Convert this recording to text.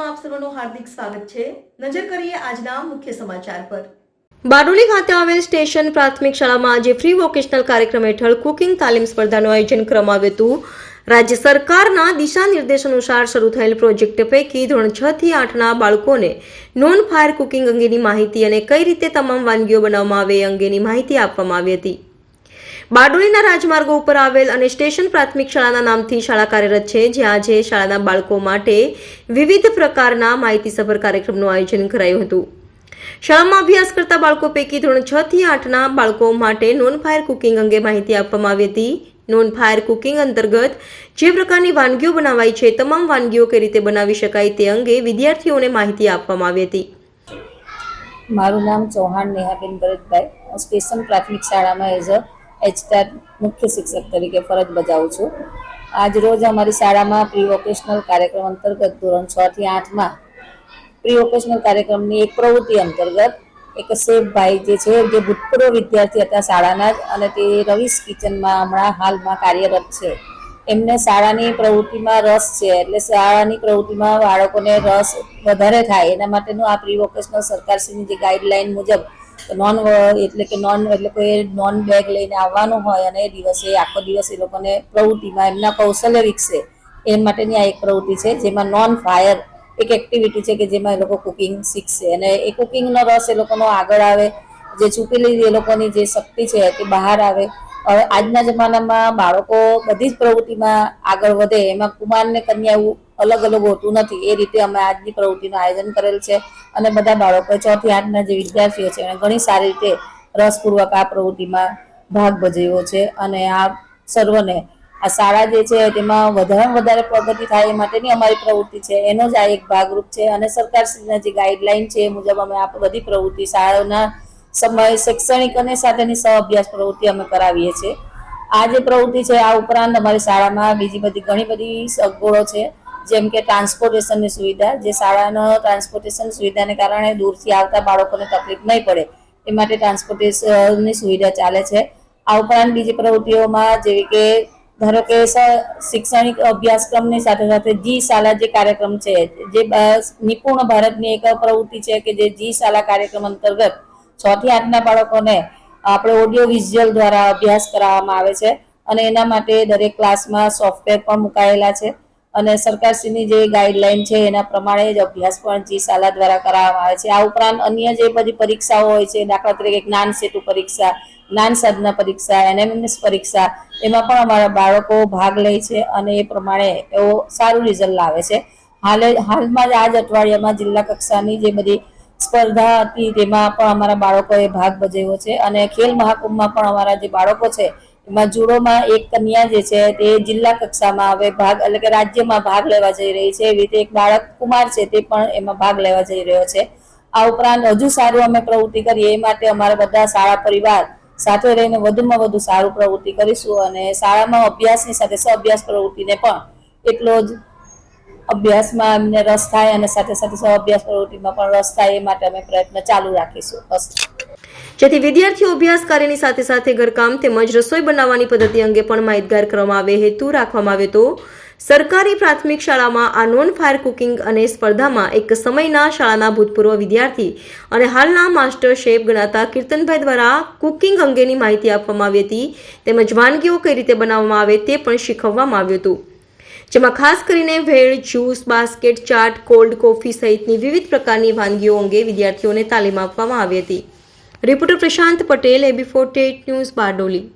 ન્યૂઝમાં આપ સર્વનું હાર્દિક સ્વાગત છે. નજર કરીએ આજના મુખ્ય સમાચાર પર. બારડોલી ખાતે આવેલ સ્ટેશન પ્રાથમિક શાળામાં આજે ફ્રી વોકેશનલ કાર્યક્રમ હેઠળ કુકિંગ તાલીમ સ્પર્ધાનું આયોજન કરવામાં આવ્યું હતું. રાજ્ય સરકારના દિશા નિર્દેશ અનુસાર શરૂ થયેલ પ્રોજેક્ટ પૈકી ધોરણ છ થી આઠના બાળકોને નોન ફાયર કુકિંગ અંગેની માહિતી અને કઈ રીતે તમામ વાનગીઓ બનાવવામાં આવે એ અંગેની માહિતી આપવામાં આવી હતી. બારડોલીના રાજમાર્ગો ઉપર આવેલ અને સ્ટેશન પ્રાથમિક શાળાના નામથી શાળા કાર્યરત છે જ્યાં આજે શાળાના બાળકો માટે વિવિધ પ્રકારના માહિતીસભર કાર્યક્રમનું આયોજન કરાયું હતું. શાળામાં અભ્યાસ કરતા બાળકો પૈકી ધોરણ છ થી આઠના બાળકો માટે નોન ફાયર કુકિંગ અંગે માહિતી આપવામાં આવી હતી. નોન ફાયર કુકિંગ અંતર્ગત જે પ્રકારની વાનગીઓ બનાવાય છે, તમામ વાનગીઓ કઈ રીતે બનાવી શકાય તે અંગે વિદ્યાર્થીઓને માહિતી આપવામાં આવી હતી. મારું નામ ચૌહાણ નેહાબેન ભરતભાઈ. સ્ટેશન પ્રાથમિક શાળામાં એઝ અ એચટાર મુખ્ય શિક્ષક તરીકે ફરજ બજાવું છું. આજ રોજ અમારી શાળામાં પ્રી વોકેશનલ કાર્યક્રમ અંતર્ગત ધોરણ છ થી આઠમાં પ્રી વોકેશનલ કાર્યક્રમની એક પ્રવૃત્તિ અંતર્ગત એક સેફભાઈ જે છે, જે ભૂતપૂર્વ વિદ્યાર્થી હતા શાળાના જ અને તે રવિશ કિચનમાં હમણાં હાલમાં કાર્યરત છે. એમને શાળાની પ્રવૃત્તિમાં રસ છે, એટલે શાળાની પ્રવૃત્તિમાં બાળકોને રસ વધારે થાય. એના માટેનું આ પ્રી વોકેશનલ સરકારશ્રીની જે ગાઈડલાઈન મુજબ નોન એટલે કે નોન એટલે કોઈ નોન બેગ લઈને આવવાનું હોય અને એ દિવસે, આખો દિવસ એ લોકોને પ્રવૃત્તિમાં એમના કૌશલ્ય વિકસે. એ માટેની આ એક પ્રવૃત્તિ છે, જેમાં નોન ફાયર એક એક્ટિવિટી છે કે જેમાં એ લોકો કુકિંગ શીખશે. અને એ કુકિંગનો રસ એ લોકોનો આગળ આવે, જે છુપેલી એ લોકોની જે શક્તિ છે તે બહાર આવે. હવે આજના જમાનામાં બાળકો બધી જ પ્રવૃત્તિમાં આગળ વધે. એમાં કુમારને કન્યા એવું અલગ અલગ હોતું નથી. એ રીતે અમે આજની પ્રવૃત્તિનું આયોજન કરેલ છે અને બધા બાળકો છ થી આઠના જે વિદ્યાર્થીઓ છે એણે ઘણી સારી રીતે રસપૂર્વક આ પ્રવૃત્તિમાં ભાગ ભજવ્યો છે અને આ સર્વને આ શાળા જે છે તેમાં વધારેમાં વધારે પ્રગતિ થાય એ માટેની અમારી પ્રવૃત્તિ છે. એનો જ આ એક ભાગરૂપ છે અને સરકારશ્રીના જે ગાઈડલાઈન છે એ મુજબ અમે આ બધી પ્રવૃત્તિ શાળાના સમય શૈક્ષણિક અને સાથેની સહ અભ્યાસ પ્રવૃત્તિ અમે કરાવીએ છીએ. આ જે પ્રવૃત્તિ છે, આ ઉપરાંત અમારી શાળામાં બીજી બધી ઘણી બધી સગવડો છે. જેમ કે ટ્રાન્સપોર્ટેશનની સુવિધા, જે શાળાનો ટ્રાન્સપોર્ટેશન સુવિધાને કારણે દૂરથી આવતા બાળકોને તકલીફ નહીં પડે, એ માટે ટ્રાન્સપોર્ટેશનની સુવિધા ચાલે છે. આ ઉપરાંત બીજી પ્રવૃત્તિઓમાં જેવી કે ધારો કે શૈક્ષણિક અભ્યાસક્રમની સાથે સાથે જી શાળા જે કાર્યક્રમ છે, જે નિપુણ ભારતની એક પ્રવૃત્તિ છે કે જે જી શાળા કાર્યક્રમ અંતર્ગત છ થી આઠના બાળકોને આપણે ઓડિયો વિઝ્યુઅલ દ્વારા અભ્યાસ કરાવવામાં આવે છે અને એના માટે દરેક ક્લાસમાં સોફ્ટવેર પણ મુકાયેલા છે. અને સરકારશ્રીની જે ગાઈડલાઈન છે એના પ્રમાણે જ અભ્યાસ પણ જી શાલા દ્વારા કરાવવામાં આવે છે. આ ઉપરાંત અન્ય જે બધી પરીક્ષાઓ હોય છે, દાખલા તરીકે જ્ઞાન સેતુ પરીક્ષા, જ્ઞાન સાધના પરીક્ષા, એનએમએમએસ પરીક્ષા, એમાં પણ અમારા બાળકો ભાગ લે છે અને એ પ્રમાણે એવો સારું રિઝલ્ટ લાવે છે. હાલે, હાલમાં જ આ જ અઠવાડિયામાં જિલ્લા કક્ષાની જે બધી સ્પર્ધા હતી તેમાં પણ અમારા બાળકોએ ભાગ ભજવ્યો છે અને ખેલ મહાકુંભમાં પણ અમારા જે બાળકો છે એમાં જુડોમાં એક કન્યા જે છે તે જિલ્લા કક્ષામાં હવે ભાગ એટલે કે રાજ્યમાં ભાગ લેવા જઈ રહી છે. એવી રીતે એક બાળક કુમાર છે તે પણ એમાં ભાગ લેવા જઈ રહ્યો છે. આ ઉપરાંત હજુ સારું અમે પ્રવૃત્તિ કરીએ એ માટે અમારા બધા શાળા પરિવાર સાથે રહીને વધુમાં વધુ સારું પ્રવૃત્તિ કરીશું અને શાળામાં અભ્યાસની સાથે સ અભ્યાસ પ્રવૃત્તિને પણ એટલો જ અભ્યાસમાં એમને રસ થાય અને સાથે સાથે સ અભ્યાસ પ્રવૃત્તિમાં પણ રસ થાય એ માટે અમે પ્રયત્ન ચાલુ રાખીશું. બસ. જેથી વિદ્યાર્થીઓ અભ્યાસ કાર્યની સાથે સાથે ઘરકામ તેમજ રસોઈ બનાવવાની પદ્ધતિ અંગે પણ માહિતગાર કરવામાં આવે, હેતુ રાખવામાં આવ્યો તો સરકારી પ્રાથમિક શાળામાં આ નોન ફાયર કુકિંગ અને સ્પર્ધામાં એક સમયના શાળાના ભૂતપૂર્વ વિદ્યાર્થી અને હાલના માસ્ટર શેફ ગણાતા કીર્તનભાઈ દ્વારા કુકિંગ અંગેની માહિતી આપવામાં આવી હતી તેમજ વાનગીઓ કઈ રીતે બનાવવામાં આવે તે પણ શીખવવામાં આવ્યું હતું. જેમાં ખાસ કરીને bhel juice, basket, chaat, cold coffee સહિતની વિવિધ પ્રકારની વાનગીઓ અંગે વિદ્યાર્થીઓને તાલીમ આપવામાં આવી હતી. રિપોર્ટર પ્રશાંત પટેલ એબી ફોર્ટેટ ન્યૂઝ બારડોલી.